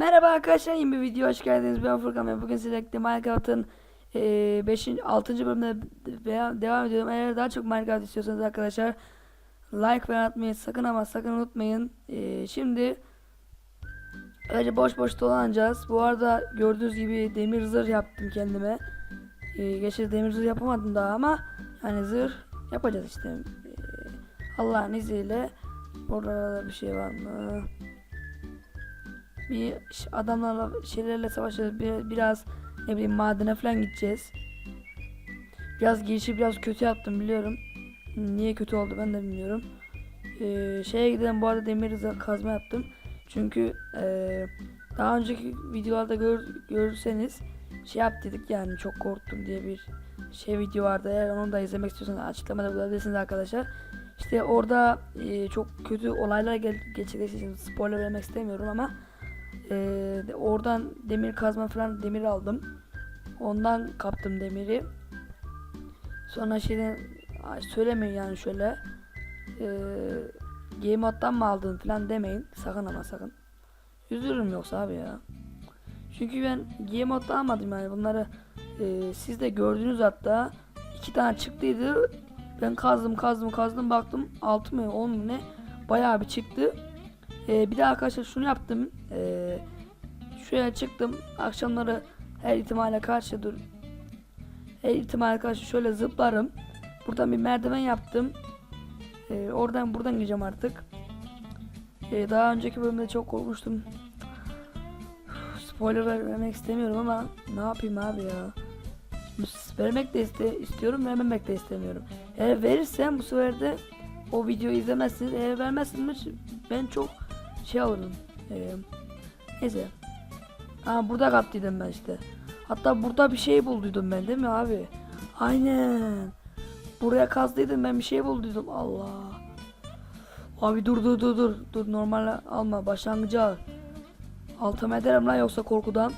Merhaba arkadaşlar yeni bir video hoş geldiniz. Ben Furkan ve bugün sizlerle Minecraft'ın 5. 6. bölümüne de- devam ediyorum. Eğer daha çok Minecraft istiyorsanız arkadaşlar like ve atmayı sakın ama sakın unutmayın. Eee, şimdi önce boş boş dolanacağız. Bu arada gördüğünüz gibi demir zırh yaptım kendime. Eee geçen demir zırh yapamadım daha ama yani zırh yapacağız işte. Eee, Allah'ın izniyle. Burada bir şey var mı? Bir adamlarla şeylerle savaşacağız. Bir, biraz ne bileyim madene falan gideceğiz. Biraz girişi biraz kötü yaptım biliyorum. Niye kötü oldu ben de bilmiyorum. Ee, şeye gidelim bu arada demir kazma yaptım. Çünkü ee, daha önceki videolarda gör, görürseniz şey yap dedik yani çok korktum diye bir şey video vardı. Eğer onu da izlemek istiyorsanız açıklamada bulabilirsiniz arkadaşlar. İşte orada ee, çok kötü olaylar gerçekleşti. Spoiler vermek istemiyorum ama ee, oradan demir kazma falan demir aldım. Ondan kaptım demiri. Sonra şeyden söylemeyin yani şöyle. Ee, Game Mode'dan mı aldın falan demeyin. Sakın ama sakın. Üzülürüm yoksa abi ya. Çünkü ben Game Mode'dan almadım yani bunları e, siz de gördünüz hatta iki tane çıktıydı. Ben kazdım kazdım kazdım baktım 6 mı 10 mu ne bayağı bir çıktı. Ee, bir de arkadaşlar şunu yaptım. Ee, şuraya çıktım. Akşamları her ihtimale karşı dur. Her ihtimale karşı şöyle zıplarım. Buradan bir merdiven yaptım. Ee, oradan buradan gideceğim artık. Ee, daha önceki bölümde çok korkmuştum. Spoiler vermek istemiyorum ama ne yapayım abi ya. Vermek de iste istiyorum, vermemek de istemiyorum. Eğer verirsem bu sefer de o videoyu izlemezsiniz. Eğer vermezsiniz ben çok şey alırım. Ee, neyse. Aa burada kaptıydım ben işte. Hatta burada bir şey bulduydum ben değil mi abi? Aynen. Buraya kazdıydım ben bir şey bulduydum. Allah. Abi dur dur dur dur. Dur normal alma başlangıcı al. Altıma ederim lan yoksa korkudan.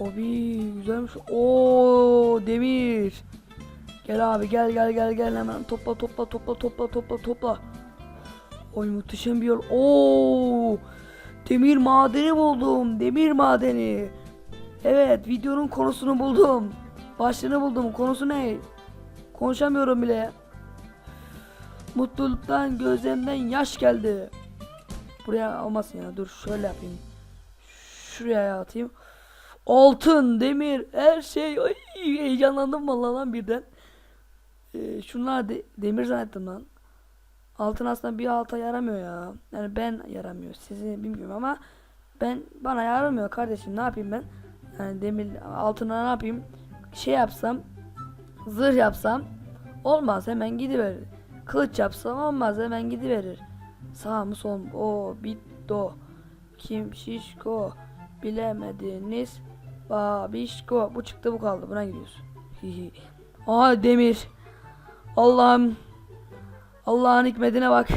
Abi güzelmiş. Oo demir. Gel abi gel gel gel gel hemen topla topla topla topla topla topla. Oy muhteşem bir yol. Oo! Demir madeni buldum. Demir madeni. Evet, videonun konusunu buldum. Başlığını buldum. Konusu ne? Konuşamıyorum bile. Mutluluktan gözlerimden yaş geldi. Buraya olmasın ya. Dur şöyle yapayım. Şuraya atayım. Altın, demir, her şey. Ay, heyecanlandım vallahi lan birden. Ee, şunlar de- demir zannettim lan. Altın aslında bir alta yaramıyor ya. Yani ben yaramıyor. Sizi bilmiyorum ama ben bana yaramıyor kardeşim. Ne yapayım ben? Yani demir altına ne yapayım? Şey yapsam, zırh yapsam olmaz hemen gidiverir. Kılıç yapsam olmaz hemen gidiverir. Sağ mı sol mu? O bitto. Kim şişko? Bilemediniz. Babişko. Bu çıktı bu kaldı. Buna gidiyoruz. Aa demir. Allah'ım Allah'ın hikmetine bak.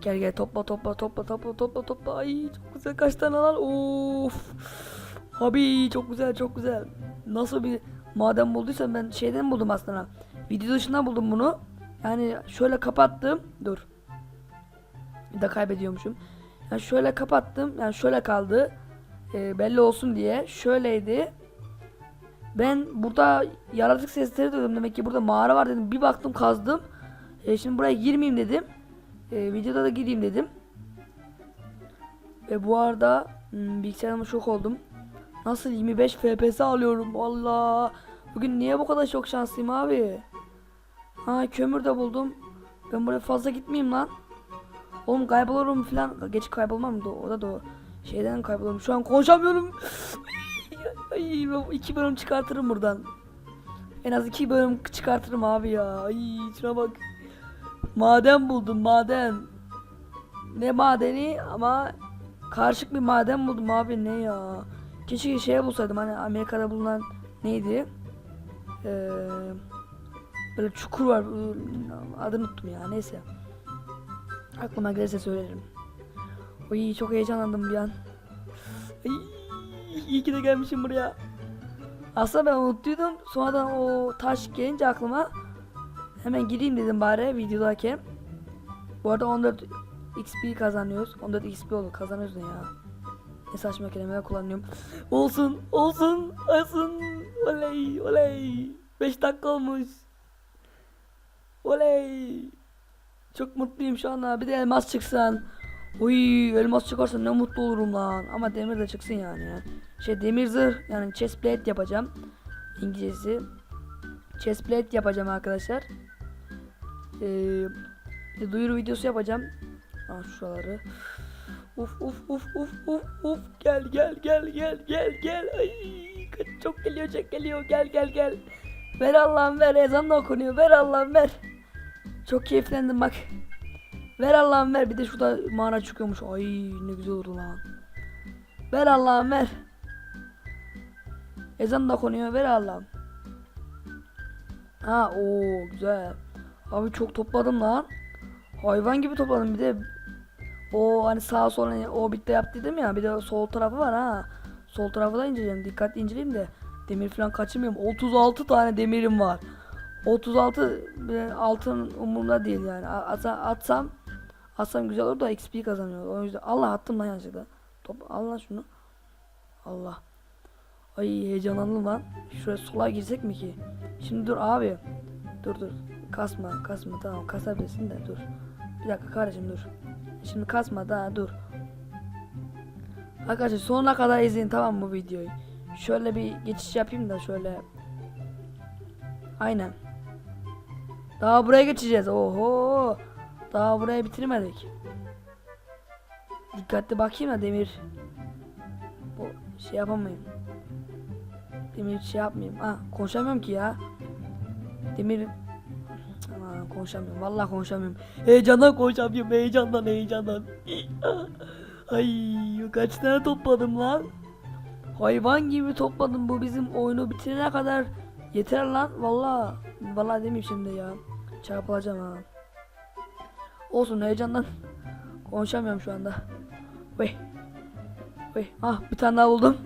Gel gel topla topla topla topla topla topla. Ay çok güzel kaç tane lan. Of. Abi çok güzel çok güzel. Nasıl bir maden bulduysam ben şeyden buldum aslında. Video dışından buldum bunu. Yani şöyle kapattım. Dur. Bir de kaybediyormuşum. Yani şöyle kapattım. Yani şöyle kaldı. Ee, belli olsun diye. Şöyleydi. Ben burada yaratık sesleri duydum. Demek ki burada mağara var dedim. Bir baktım kazdım. E, şimdi buraya girmeyeyim dedim. E, videoda da gideyim dedim. Ve bu arada hmm, bilgisayarıma şok oldum. Nasıl 25 FPS alıyorum Allah. Bugün niye bu kadar çok şanslıyım abi? Ha kömür de buldum. Ben buraya fazla gitmeyeyim lan. Oğlum kaybolurum falan. Geç kaybolmam da o da doğru. Şeyden kaybolurum. Şu an konuşamıyorum. Ay, iki bölüm çıkartırım buradan. En az iki bölüm çıkartırım abi ya. Ay şuna bak. Maden buldum maden. Ne madeni ama karışık bir maden buldum abi ne ya. Keşke şey bulsaydım hani Amerika'da bulunan neydi? Ee, böyle çukur var. Adını unuttum ya neyse. Aklıma gelirse söylerim. Oy çok heyecanlandım bir an. Ay, iyi ki de gelmişim buraya. Aslında ben unuttuydum. Sonradan o taş gelince aklıma hemen gireyim dedim bari videodayken. Bu arada 14 XP kazanıyoruz. 14 XP oldu. Kazanıyoruz ne ya? Ne saçma kelimeler kullanıyorum. Olsun, olsun, olsun. Oley, oley. 5 dakika olmuş. Oley. Çok mutluyum şu anda. Bir de elmas çıksın. Uy, elmas çıkarsa ne mutlu olurum lan. Ama demir de çıksın yani. ya. Şey demir zırh yani chestplate yapacağım. İngilizcesi. Chestplate yapacağım arkadaşlar. Bir duyuru videosu yapacağım. Aa şuraları. Uf uf uf uf uf uf. Gel gel gel gel gel gel. Ay çok geliyor çok geliyor. Gel gel gel. Ver Allah'ım ver. Ezan da okunuyor. Ver Allah'ım ver. Çok keyiflendim bak. Ver Allah'ım ver. Bir de şurada mağara çıkıyormuş. Ay ne güzel oldu lan. Ver Allah'ım ver. Ezan da okunuyor. Ver Allah'ım. Ha o güzel abi çok topladım lan hayvan gibi topladım bir de o hani sağa sola o bitti yap dedim ya bir de sol tarafı var ha. Sol tarafı da inceleyeceğim. Dikkatli inceleyeyim de demir falan kaçırmıyorum. 36 tane demirim var. 36 bir altın umurumda değil yani. Atsam atsam güzel olur da XP kazanıyor. O yüzden Allah attım lan yanlışlıkla. Top Allah şunu. Allah. Ay heyecanlandım lan. Şuraya sola girsek mi ki? Şimdi dur abi. Dur dur. Kasma kasma tamam kasabilirsin de dur. Bir dakika kardeşim dur. Şimdi kasma daha dur. Arkadaşlar sonuna kadar izleyin tamam bu videoyu. Şöyle bir geçiş yapayım da şöyle. Aynen. Daha buraya geçeceğiz. Oho. Daha buraya bitirmedik. Dikkatli bakayım da demir. Bu şey yapamayayım. Demir şey yapmayayım. Ha konuşamıyorum ki ya. Demir Aman konuşamıyorum. Vallahi konuşamıyorum. Heyecandan konuşamıyorum. Heyecandan heyecandan. Ay kaç tane topladım lan. Hayvan gibi topladım. Bu bizim oyunu bitirene kadar yeter lan. Vallahi vallahi demeyeyim şimdi ya. Çarpılacağım ha. Olsun heyecandan konuşamıyorum şu anda. Vay. Vay. Ah bir tane daha buldum.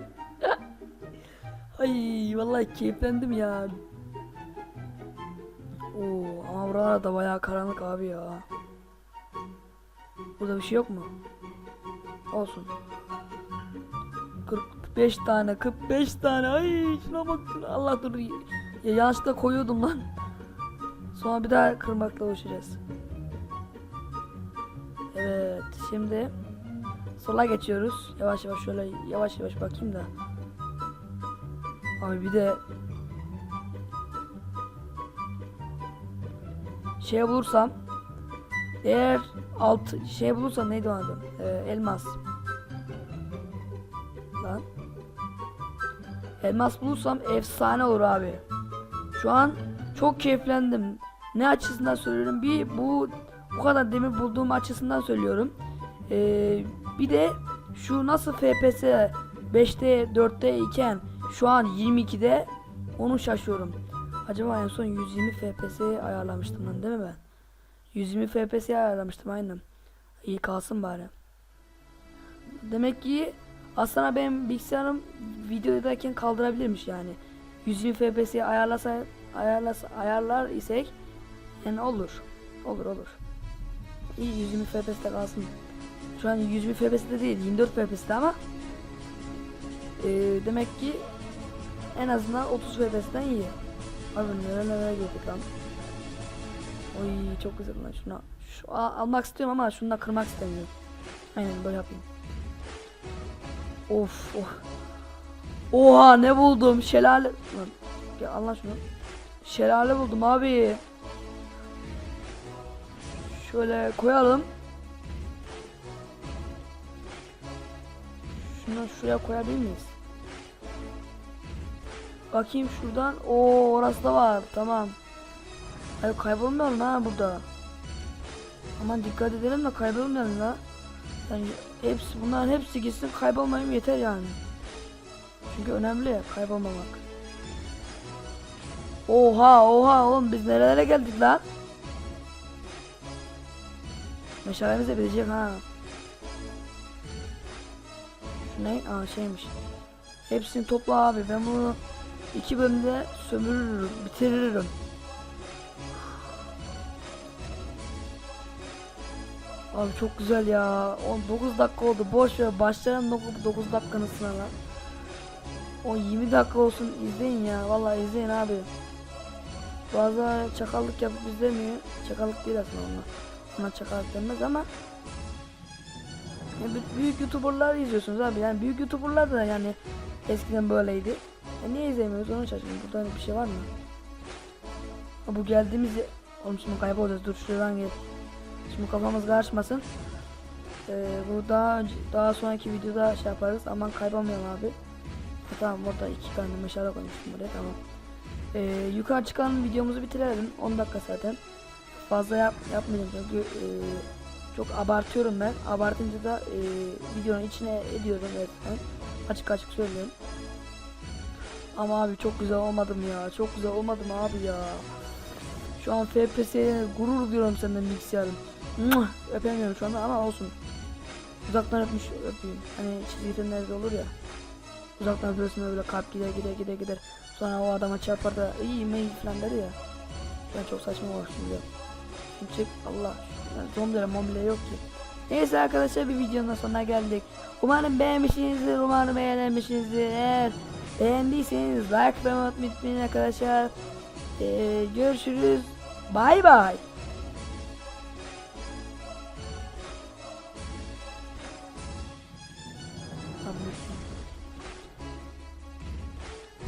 Ay vallahi keyiflendim ya. Oo ama buralar da bayağı karanlık abi ya. Burada bir şey yok mu? Olsun. 45 tane 45 tane ay şuna bak. Allah dur ya yanlışlıkla koyuyordum lan. Sonra bir daha kırmakla uğraşacağız. Evet şimdi sola geçiyoruz. Yavaş yavaş şöyle yavaş yavaş bakayım da. Abi bir de şey bulursam eğer alt şey bulursam neydi o adı? Ee, elmas. Lan. Elmas bulursam efsane olur abi. Şu an çok keyiflendim. Ne açısından söylüyorum? Bir bu bu kadar demir bulduğum açısından söylüyorum. Ee, bir de şu nasıl FPS 5'te 4'te iken şu an 22'de onu şaşıyorum. Acaba en son 120 FPS'ye ayarlamıştım lan değil mi ben? 120 FPS'ye ayarlamıştım aynen. İyi kalsın bari. Demek ki aslında benim bilgisayarım videodayken kaldırabilirmiş yani. 120 FPS'ye ayarlasa ayarlasa ayarlar isek yani olur. Olur olur. İyi 120 FPS'te kalsın. Şu an 120 FPS'te değil 24 FPS'te ama eee, demek ki en azından 30 FPS'ten iyi. Abi nerelere girdik lan. Oy çok güzel lan şuna. Şu almak istiyorum ama şunu da kırmak istemiyorum. Aynen böyle yapayım. Of of. Oha ne buldum şelale. Lan, ya Allah şunu. Şelale buldum abi. Şöyle koyalım. Şunu şuraya koyabilir miyiz? Bakayım şuradan. Oo orası da var. Tamam. Hayır kaybolmayalım ha burada. Aman dikkat edelim de kaybolmayalım la. Yani hepsi bunların hepsi gitsin kaybolmayayım yeter yani. Çünkü önemli ya kaybolmamak. Oha oha oğlum biz nerelere geldik lan? Meşalemiz de bitecek ha. Şu ne? Aa şeymiş. Hepsini topla abi. Ben bunu iki bölümde sömürürüm, bitiririm. Abi çok güzel ya. 19 dakika oldu. Boş ver. Başlayalım 9 dakikanın sınavına. O 20 dakika olsun izleyin ya. Vallahi izleyin abi. Bazı çakallık yapıp izlemiyor. Çakallık değil aslında onlar. Ona çakallık denmez ama yani büyük youtuberlar izliyorsunuz abi. Yani büyük youtuberlar da yani eskiden böyleydi. Ya niye izlemiyoruz onu şaşırdım. Burada bir şey var mı? Ha, bu geldiğimiz ye- Oğlum şimdi kaybolacağız. Dur şuradan gel. Şimdi kafamız karışmasın. Ee, bu daha önce, daha sonraki videoda şey yaparız. Aman kaybolmayalım abi. Ha, tamam orada iki tane meşale koymuştum buraya tamam. Ee, yukarı çıkan videomuzu bitirelim. 10 dakika zaten. Fazla yap, yapmayacağım çünkü e, çok abartıyorum ben. Abartınca da e, videonun içine ediyorum resmen. Açık açık söylüyorum. Ama abi çok güzel olmadım ya. Çok güzel olmadım abi ya. Şu an FPS'ye gurur duyuyorum senden bilgisayarım. Muah! Öpemiyorum şu anda ama olsun. Uzaktan öpmüş öpeyim. Hani çizgi filmlerde olur ya. Uzaktan öpüyorsun böyle kalp gider gider gider gider. Sonra o adama çarpar da iyi mi falan der ya. Ben çok saçma var şimdi. Şimdi Allah. Yani zombiler mobilya yok ki. Neyse arkadaşlar bir videonun sonuna geldik. Umarım beğenmişsinizdir. Umarım eğlenmişsinizdir. Beğendiyseniz like ve unutmayın arkadaşlar. Ee, görüşürüz. Bay bay.